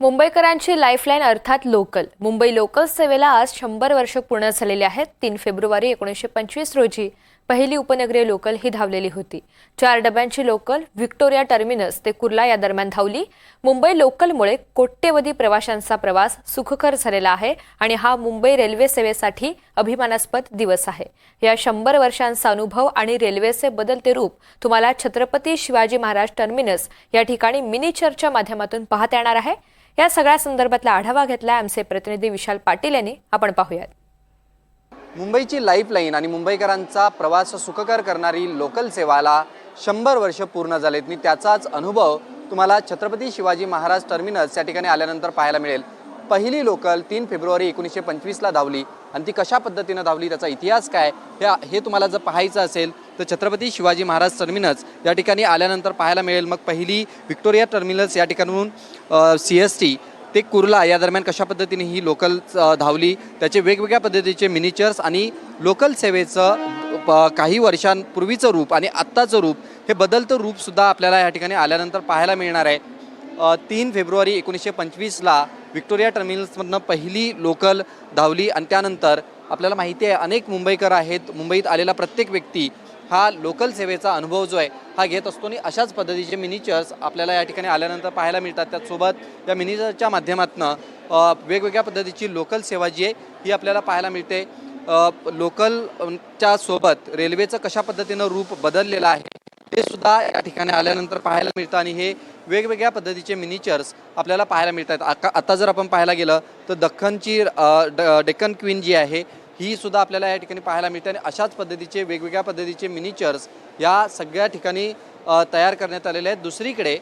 मुंबईकरांची lifeline अर्थात local. Mumbai local सेवेला आज शंभर वर्ष पूर्ण झालेली आहेत. तीन फेब्रुवारी एकोणीसशे पंचवीस रोजी पहिली उपनगरीय लोकल ही धावलेली होती. चार डब्यांची लोकल व्हिक्टोरिया टर्मिनस ते कुर्ला या दरम्यान धावली. मुंबई लोकलमुळे कोट्यवधी प्रवाशांचा प्रवास सुखकर झालेला आहे आणि हा मुंबई रेल्वे सेवेसाठी अभिमानास्पद दिवस आहे. या शंभर वर्षांचा अनुभव आणि रेल्वेचे बदलते रूप तुम्हाला छत्रपती शिवाजी महाराज टर्मिनस या ठिकाणी मिनीचरच्या माध्यमातून पाहता येणार आहे. या सगळ्या संदर्भातला आढावा घेतला आमचे प्रतिनिधी विशाल पाटील यांनी. आपण पाहूयात. मुंबईची लाईफलाईन आणि मुंबईकरांचा प्रवास सुखकर करणारी लोकल सेवाला शंभर वर्ष पूर्ण झालेत. आणि त्याचाच अनुभव तुम्हाला छत्रपती शिवाजी महाराज टर्मिनस या ठिकाणी आल्यानंतर पाहायला मिळेल. पहिली लोकल तीन फेब्रुवारी एकोणीसशे पंचवीसला धावली. आणि ती कशा पद्धतीनं धावली त्याचा इतिहास काय हे हे तुम्हाला जर पाहायचं असेल तर छत्रपती शिवाजी महाराज टर्मिनस या ठिकाणी आल्यानंतर पाहायला मिळेल. मग पहिली व्हिक्टोरिया टर्मिनस या ठिकाणून सी एस टी ते कुर्ला या दरम्यान कशा पद्धतीने ही लोकल धावली त्याचे वेगवेगळ्या पद्धतीचे मिनिचर्स आणि लोकल सेवेचं काही वर्षांपूर्वीचं रूप आणि आत्ताचं रूप हे बदलतं रूपसुद्धा आपल्याला या ठिकाणी आल्यानंतर पाहायला मिळणार आहे. तीन फेब्रुवारी एकोणीसशे पंचवीसला व्हिक्टोरिया टर्मिनल्समधनं पहिली लोकल धावली आणि त्यानंतर आपल्याला माहिती आहे अनेक मुंबईकर आहेत. मुंबईत आलेला प्रत्येक व्यक्ती हा लोकल सेवेचा अनुभव जो आहे हा घेत असतो. आणि अशाच पद्धतीचे मिनिचर्स आपल्याला या ठिकाणी आल्यानंतर पाहायला मिळतात. त्याचसोबत या मिनिचरच्या माध्यमातून वेगवेगळ्या पद्धतीची लोकल सेवा जी आहे ही आपल्याला पाहायला मिळते. लोकलच्या सोबत रेल्वेचं कशा पद्धतीनं रूप बदललेलं आहे ते सुद्धा या ठिकाणी आल्यानंतर पाहायला मिळतं. आणि हे वेगवेगळ्या पद्धतीचे मिनिचर्स आपल्याला पाहायला मिळतात. आता जर आपण पाहायला गेलं तर दख्खनची ड- डेक्कन क्वीन जी आहे ही सुद्धा आपल्याला या ठिकाणी पाहायला मिळते आणि अशाच पद्धतीचे वेगवेगळ्या पद्धतीचे मिनिचर्स या सगळ्या ठिकाणी तयार करण्यात आलेले आहेत. दुसरीकडे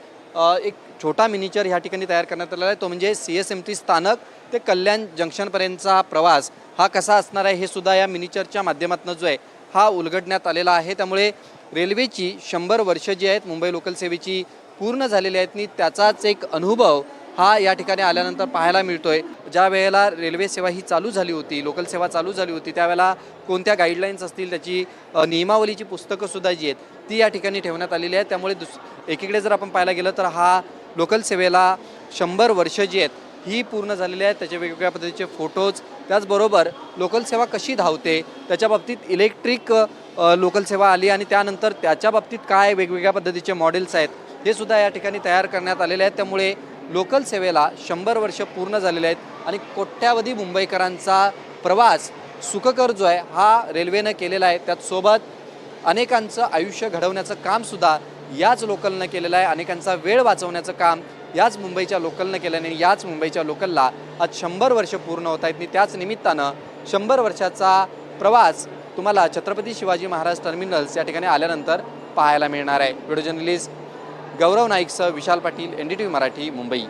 एक छोटा मिनिचर ह्या ठिकाणी तयार करण्यात आलेला आहे. तो म्हणजे सी एस एम टी स्थानक ते कल्याण जंक्शनपर्यंतचा प्रवास हा कसा असणार आहे हे सुद्धा या मिनिचरच्या माध्यमातून जो आहे हा उलगडण्यात आलेला आहे. त्यामुळे रेल्वेची शंभर वर्ष जी आहेत मुंबई लोकल सेवेची पूर्ण झालेली आहेत आणि त्याचाच एक अनुभव हा या ठिकाणी आल्यानंतर पाहायला मिळतोय. ज्या वेळेला रेल्वे सेवा ही चालू झाली होती लोकल सेवा चालू झाली होती त्यावेळेला कोणत्या गाईडलाईन्स असतील त्याची नियमावलीची पुस्तकंसुद्धा जी आहेत ती या ठिकाणी ठेवण्यात आलेली आहेत. त्यामुळे दुस एकीकडे जर आपण पाहायला गेलं तर हा लोकल सेवेला शंभर वर्ष जी आहेत ही पूर्ण झालेली आहेत. त्याचे वेगवेगळ्या पद्धतीचे फोटोज त्याचबरोबर लोकल सेवा कशी धावते त्याच्या बाबतीत इलेक्ट्रिक लोकल सेवा आली आणि त्यानंतर त्याच्या बाबतीत काय वेगवेगळ्या पद्धतीचे मॉडेल्स आहेत हे सुद्धा या ठिकाणी तयार करण्यात आलेले आहेत. त्यामुळे लोकल सेवेला शंभर वर्ष पूर्ण झालेले आहेत आणि कोट्यावधी मुंबईकरांचा प्रवास सुखकर जो आहे हा रेल्वेनं केलेला आहे. त्याचसोबत अनेकांचं आयुष्य घडवण्याचं कामसुद्धा याच लोकलनं केलेलं आहे. अनेकांचा वेळ वाचवण्याचं काम याच मुंबईच्या लोकलनं केलं आणि याच मुंबईच्या लोकलला आज शंभर वर्ष पूर्ण होत आहेत. आणि त्याच निमित्तानं शंभर वर्षाचा प्रवास तुम्हाला छत्रपती शिवाजी महाराज टर्मिनल्स या ठिकाणी आल्यानंतर पाहायला मिळणार आहे. Video journalist Gaurav नाईकसह Vishal Patil N D T V Marathi Mumbai.